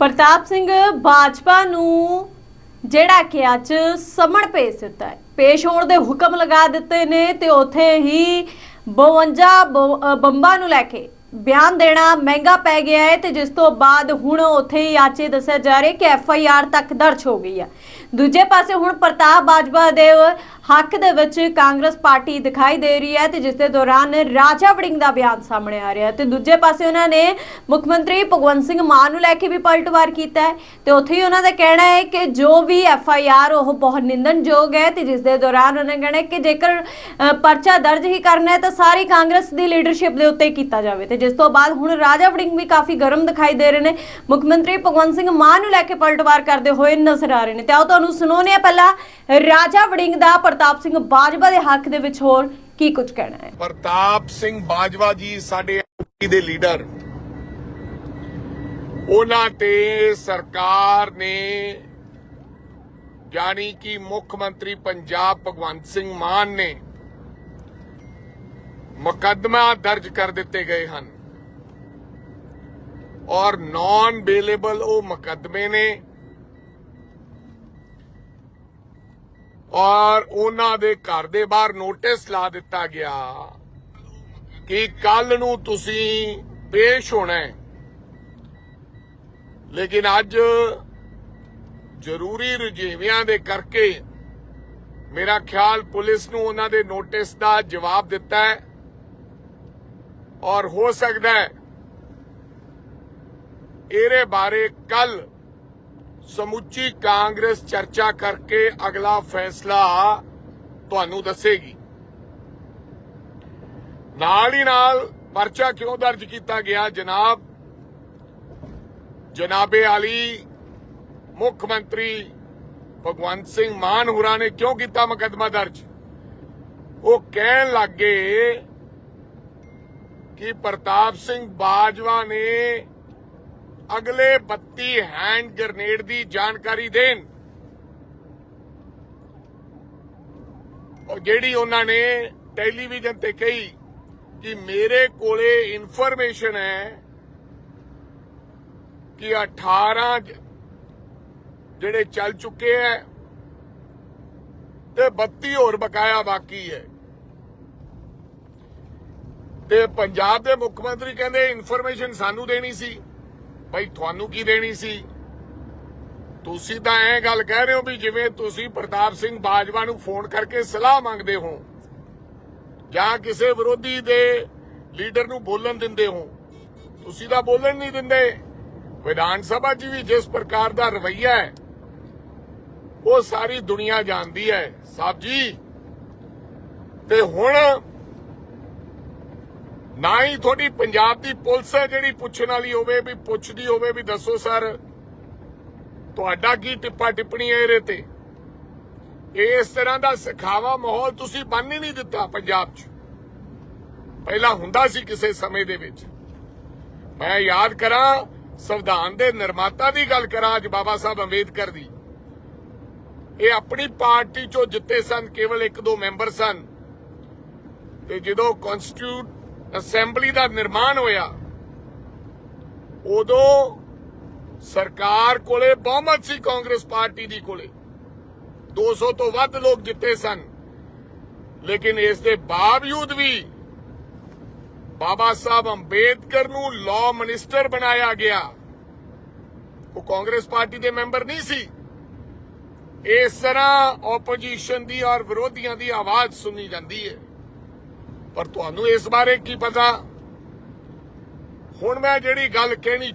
ਪ੍ਰਤਾਪ ਸਿੰਘ ਬਾਜਪਾ ਨੂੰ ਜਿਹੜਾ ਕਿ ਅੱਜ ਸਮਣ ਭੇਜ ਦਿੱਤਾ ਹੈ। ਪੇਸ਼ ਹੋਣ ਦੇ ਹੁਕਮ ਲਗਾ ਦਿੱਤੇ ਨੇ ਤੇ ਉੱਥੇ ਹੀ 52 ਬੰਬਾਂ ਨੂੰ ਲੈ ਕੇ ਬਿਆਨ ਦੇਣਾ ਮਹਿੰਗਾ ਪੈ ਗਿਆ ਹੈ ਤੇ ਜਿਸ ਤੋਂ ਬਾਅਦ ਹੁਣ ਉੱਥੇ ਹੀ ਅੱਜ ਇਹ ਦੱਸਿਆ ਜਾ ਰਿਹਾ ਕਿ ਐਫ ਆਈ ਆਰ ਤੱਕ ਦਰਜ ਹੋ ਗਈ ਹੈ। ਦੂਜੇ ਪਾਸੇ ਹੁਣ ਪ੍ਰਤਾਪ ਬਾਜਵਾ ਦੇ ਹੱਕ ਦੇ ਵਿੱਚ ਕਾਂਗਰਸ ਪਾਰਟੀ ਦਿਖਾਈ ਦੇ ਰਹੀ ਹੈ ਤੇ ਜਿਸ ਦੇ ਦੌਰਾਨ ਰਾਜਾ ਵੜਿੰਗ ਦਾ ਬਿਆਨ ਸਾਹਮਣੇ ਆ ਰਿਹਾ ਹੈ। ਤੇ ਦੂਜੇ ਪਾਸੇ ਉਹਨਾਂ ਨੇ ਮੁੱਖ ਮੰਤਰੀ ਭਗਵੰਤ ਸਿੰਘ ਮਾਨ ਨੂੰ ਲੈ ਕੇ ਵੀ ਪਲਟਵਾਰ ਕੀਤਾ ਹੈ ਤੇ ਉੱਥੇ ਹੀ ਉਹਨਾਂ ਦਾ ਕਹਿਣਾ ਹੈ ਕਿ ਜੋ ਵੀ ਐਫ ਆਈ ਆਰ, ਉਹ ਬਹੁਤ ਨਿੰਦਣਯੋਗ ਹੈ ਤੇ ਜਿਸ ਦੇ ਦੌਰਾਨ ਉਹਨਾਂ ਨੇ ਕਹਿਣਾ ਕਿ ਜੇਕਰ ਪਰਚਾ ਦਰਜ ਹੀ ਕਰਨਾ ਹੈ ਤਾਂ ਸਾਰੀ ਕਾਂਗਰਸ ਦੀ ਲੀਡਰਸ਼ਿਪ ਦੇ ਉੱਤੇ ਕੀਤਾ ਜਾਵੇ। ਤੇ ਜਿਸ ਤੋਂ ਬਾਅਦ ਹੁਣ ਰਾਜਾ ਵੜਿੰਗ ਵੀ ਕਾਫੀ ਗਰਮ ਦਿਖਾਈ ਦੇ ਰਹੇ ਨੇ। ਮੁੱਖ ਮੰਤਰੀ ਭਗਵੰਤ ਸਿੰਘ ਮਾਨ ਨੂੰ ਲੈ ਕੇ ਪਲਟਵਾਰ ਕਰਦੇ ਹੋਏ ਨਜ਼ਰ ਆ ਰਹੇ ਨੇ। ਤੇ ਆਓ ਤੁਹਾਨੂੰ ਸੁਣਾਉਂਦੇ ਹਾਂ ਪਹਿਲਾਂ ਰਾਜਾ ਵੜਿੰਗ ਦਾ ਪ੍ਰਤਾਪ ਸਿੰਘ ਬਾਜਵਾ ਦੇ ਹੱਕ ਦੇ ਵਿੱਚ ਹੋਰ ਕੀ ਕੁਝ ਕਹਿਣਾ ਹੈ? ਪ੍ਰਤਾਪ ਸਿੰਘ ਬਾਜਵਾ ਜੀ ਸਾਡੇ ਐਮਪੀ ਦੇ ਲੀਡਰ। ਉਹਨਾਂ ਤੇ ਸਰਕਾਰ ਨੇ ਜਾਨੀ ਕਿ ਮੁੱਖ ਮੰਤਰੀ ਪੰਜਾਬ ਭਗਵੰਤ ਸਿੰਘ ਮਾਨ ਨੇ ਮੁਕੱਦਮਾ ਦਰਜ ਕਰ ਦਿੱਤੇ ਗਏ ਹਨ। ਔਰ ਨਾਨ ਬੇਲੇਬਲ ਉਹ ਮੁਕੱਦਮੇ ਨੇ ਔਰ ਉਹਨਾਂ ਦੇ ਘਰ ਦੇ ਬਾਹਰ ਨੋਟਿਸ ਲਾ ਦਿੱਤਾ ਗਿਆ ਕਿ ਕੱਲ ਨੂੰ ਤੁਸੀਂ ਪੇਸ਼ ਹੋਣਾ ਹੈ। ਲੇਕਿਨ ਅੱਜ ਜ਼ਰੂਰੀ ਰੁਝੇਵਿਆਂ ਦੇ ਕਰਕੇ ਮੇਰਾ ਖਿਆਲ ਪੁਲਿਸ ਨੂੰ ਉਹਨਾਂ ਦੇ ਨੋਟਿਸ ਦਾ ਜਵਾਬ ਦਿੱਤਾ ਹੈ। ਔਰ ਹੋ ਸਕਦਾ ਹੈ ਇਹਦੇ ਬਾਰੇ ਕੱਲ ਸਮੁੱਚੀ ਕਾਂਗਰਸ ਚਰਚਾ ਕਰਕੇ ਅਗਲਾ ਫੈਸਲਾ ਤੁਹਾਨੂੰ ਦੱਸੇਗੀ। ਨਾਲ ਹੀ ਨਾਲ ਪਰਚਾ ਕਿਉਂ ਦਰਜ ਕੀਤਾ ਗਿਆ, ਜਨਾਬ? ਜਨਾਬੇ ਆਲੀ ਮੁੱਖ ਮੰਤਰੀ ਭਗਵੰਤ ਸਿੰਘ ਮਾਨ ਹੁਰਾਂ ਨੇ ਕਿਉਂ ਕੀਤਾ ਮੁਕੱਦਮਾ ਦਰਜ? ਉਹ ਕਹਿਣ ਲੱਗੇ ਕਿ ਪ੍ਰਤਾਪ ਸਿੰਘ ਬਾਜਵਾ ਨੇ ਅਗਲੇ 32 ਹੈਂਡ ਗ੍ਰਨੇਡ ਦੀ ਜਾਣਕਾਰੀ ਦੇਣ। ਉਹ ਜਿਹੜੀ ਉਹਨਾਂ ਨੇ ਟੈਲੀਵਿਜ਼ਨ ਤੇ ਕਹੀ ਕਿ ਮੇਰੇ ਕੋਲੇ ਇਨਫੋਰਮੇਸ਼ਨ ਹੈ ਕਿ 18 ਜਿਹੜੇ ਚੱਲ ਚੁੱਕੇ ਹੈ ਤੇ 32 ਹੋਰ ਬਕਾਇਆ ਬਾਕੀ ਹੈ। ਤੇ ਪੰਜਾਬ ਦੇ ਮੁੱਖ ਮੰਤਰੀ ਕਹਿੰਦੇ ਇਨਫੋਰਮੇਸ਼ਨ ਸਾਨੂੰ ਦੇਣੀ ਸੀ। ਭਾਈ ਤੁਹਾਨੂੰ ਕੀ ਦੇਣੀ ਸੀ? ਤੁਸੀਂ ਤਾਂ ਐ ਗੱਲ ਕਹਿ ਰਹੇ ਹੋ ਵੀ ਜਿਵੇਂ ਤੁਸੀਂ ਪ੍ਰਤਾਪ ਸਿੰਘ ਬਾਜਵਾ ਨੂੰ ਫੋਨ ਕਰਕੇ ਸਲਾਹ ਮੰਗਦੇ ਹੋ, ਜਾਂ ਕਿਸੇ ਵਿਰੋਧੀ ਦੇ ਲੀਡਰ ਨੂੰ ਬੋਲਣ ਦਿੰਦੇ ਹੋ। ਤੁਸੀਂ ਤਾਂ ਬੋਲਣ ਨਹੀਂ ਦਿੰਦੇ। ਵਿਧਾਨ ਸਭਾ 'ਚ ਵੀ ਜਿਸ ਪ੍ਰਕਾਰ ਦਾ ਰਵੱਈਆ ਹੈ, ਉਹ ਸਾਰੀ ਦੁਨੀਆ ਜਾਣਦੀ ਹੈ। ਸਾਹਿਬ ਜੀ, ਤੇ ਹੁਣ ਨਾ ਹੀ ਤੁਹਾਡੀ ਪੰਜਾਬ ਦੀ ਪੁਲਿਸ ਹੈ ਜਿਹੜੀ ਪੁੱਛਣ ਵਾਲੀ ਹੋਵੇ, ਵੀ ਪੁੱਛਦੀ ਹੋਵੇ, ਵੀ ਦੱਸੋ ਸਰ। ਤੁਹਾਡਾ ਕੀ ਟਿੱਪਾ ਟਿੱਪਣੀ ਹੈ ਇਹਦੇ ਤੇ? ਇਸ ਤਰ੍ਹਾਂ ਦਾ ਸਿਖਾਵਾ ਮਾਹੌਲ ਤੁਸੀਂ ਬੰਨ ਹੀ ਨਹੀਂ ਦਿੱਤਾ ਪੰਜਾਬ 'ਚ। ਪਹਿਲਾਂ ਹੁੰਦਾ ਸੀ ਕਿਸੇ ਸਮੇਂ ਦੇ ਵਿੱਚ। ਮੈਂ ਯਾਦ ਕਰਾਂ, ਸੰਵਿਧਾਨ ਦੇ ਨਿਰਮਾਤਾ ਦੀ ਗੱਲ ਕਰਾਂ, ਅੱਜ ਬਾਬਾ ਸਾਹਿਬ ਅੰਬੇਦਕਰ ਦੀ। ਇਹ ਆਪਣੀ ਪਾਰਟੀ ਚੋਂ ਜਿੱਤੇ ਸਨ, ਕੇਵਲ ਇੱਕ ਦੋ ਮੈਂਬਰ ਸਨ। ਤੇ ਜਦੋਂ ਕਨਸਟੀਟਿਊਟ ਅਸੈਂਬਲੀ ਦਾ ਨਿਰਮਾਣ ਹੋਇਆ, ਉਦੋਂ ਸਰਕਾਰ ਕੋਲੇ ਬਹੁਮਤ ਸੀ ਕਾਂਗਰਸ ਪਾਰਟੀ ਦੀ ਕੋਲੇ। 200 ਤੋਂ ਵੱਧ ਲੋਕ ਜਿੱਤੇ ਸਨ। ਲੇਕਿਨ ਇਸ ਦੇ ਬਾਵਜੂਦ ਵੀ ਬਾਬਾ ਸਾਹਿਬ ਅੰਬੇਦਕਰ ਨੂੰ ਲਾਅ ਮਿਨਿਸਟਰ ਬਣਾਇਆ ਗਿਆ। ਉਹ ਕਾਂਗਰਸ ਪਾਰਟੀ ਦੇ ਮੈਂਬਰ ਨਹੀਂ ਸੀ। ਇਸ ਤਰ੍ਹਾਂ ਆਪੋਜੀਸ਼ਨ ਦੀ ਔਰ ਵਿਰੋਧੀਆਂ ਦੀ ਆਵਾਜ਼ ਸੁਣੀ ਜਾਂਦੀ ਹੈ। ਪਰ ਤੁਹਾਨੂੰ ਇਸ ਬਾਰੇ ਕੀ ਪਤਾ? ਹੁਣ ਮੈਂ ਜਿਹੜੀ ਗੱਲ ਕਹਿਣੀ